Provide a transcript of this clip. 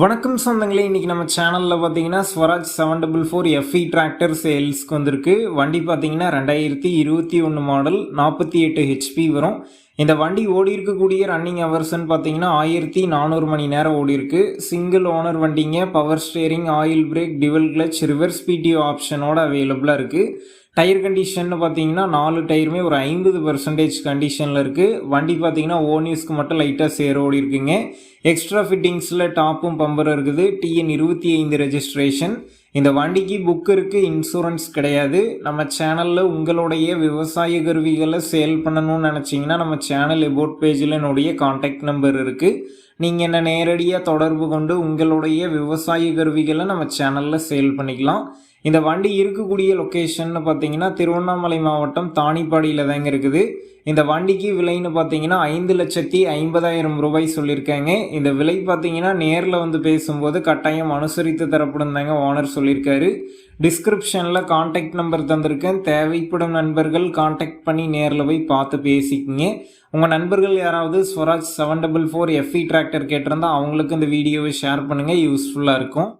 வணக்கம் சொந்தங்களே இன்றைக்கி நம்ம சேனலில் பார்த்தீங்கன்னா Swaraj seven double four FE tractor சேல்ஸ்க்கு வந்திருக்கு. வண்டி பார்த்தீங்கன்னா ரெண்டாயிரத்தி இருபத்தி ஒன்று மாடல் நாற்பத்தி எட்டு ஹெச்பி வரும். இந்த வண்டி ஓடி இருக்கக்கூடிய ரன்னிங் ஹவர்ஸ்ன்னு பார்த்தீங்கன்னா ஆயிரத்தி நானூறு மணி நேரம் ஓடி இருக்கு. சிங்கிள் ஓனர் வண்டிங்க power steering oil brake dual clutch reverse PTO ஆப்ஷனோட அவைலபிளாக இருக்குது டயர் கண்டிஷன் பார்த்தீங்கன்னா நாலு டயருமே ஒரு ஐம்பது பர்சன்டேஜ் கண்டிஷனில் இருக்குது வண்டி பார்த்தீங்கன்னா ஓனியூஸ்க்கு மட்டும் லைட்டாக சேர் ஓடி இருக்குங்க. எக்ஸ்ட்ரா ஃபிட்டிங்ஸில் டாப்பும் பம்பர் இருக்குது. டிஎன் இருபத்தி ஐந்து ரெஜிஸ்ட்ரேஷன் இந்த வண்டிக்கு புக் இருக்குது இன்சூரன்ஸ் கிடையாது. நம்ம சேனலில் உங்களுடைய விவசாய கருவிகளை சேல் பண்ணணும்னு நினச்சிங்கன்னா நம்ம சேனல் எபோட் பேஜில் என்னுடைய காண்டாக்ட் நம்பர் இருக்குது நீங்கள் என்ன நேரடியாக தொடர்பு கொண்டு உங்களுடைய விவசாய கருவிகளை நம்ம சேனலில் சேல் பண்ணிக்கலாம். இந்த வண்டி இருக்கக்கூடிய லொக்கேஷன் பார்த்தீங்கன்னா திருவண்ணாமலை மாவட்டம் தானிப்பாடியில் தாங்க இருக்குது. இந்த வண்டிக்கு விலைன்னு பார்த்தீங்கன்னா ஐந்து லட்சத்தி ஐம்பதாயிரம் ரூபாய் சொல்லியிருக்காங்க. இந்த விலை பார்த்தீங்கன்னா நேரில் வந்து பேசும்போது கட்டாயம் அனுசரித்து தரப்படும் தாங்க ஓனர் சொல்லியிருக்காரு. டிஸ்கிரிப்ஷனில் காண்டாக்ட் நம்பர் தந்திருக்கேன். தேவைப்படும் நண்பர்கள் காண்டாக்ட் பண்ணி நேரில் போய் பார்த்து பேசிக்கிங்க. உங்கள் நண்பர்கள் யாராவது Swaraj seven double four FE track கேட்டிருந்தா அவங்களுக்கு இந்த வீடியோவை ஷேர் பண்ணுங்கள் யூஸ்ஃபுல்லாக இருக்கும்.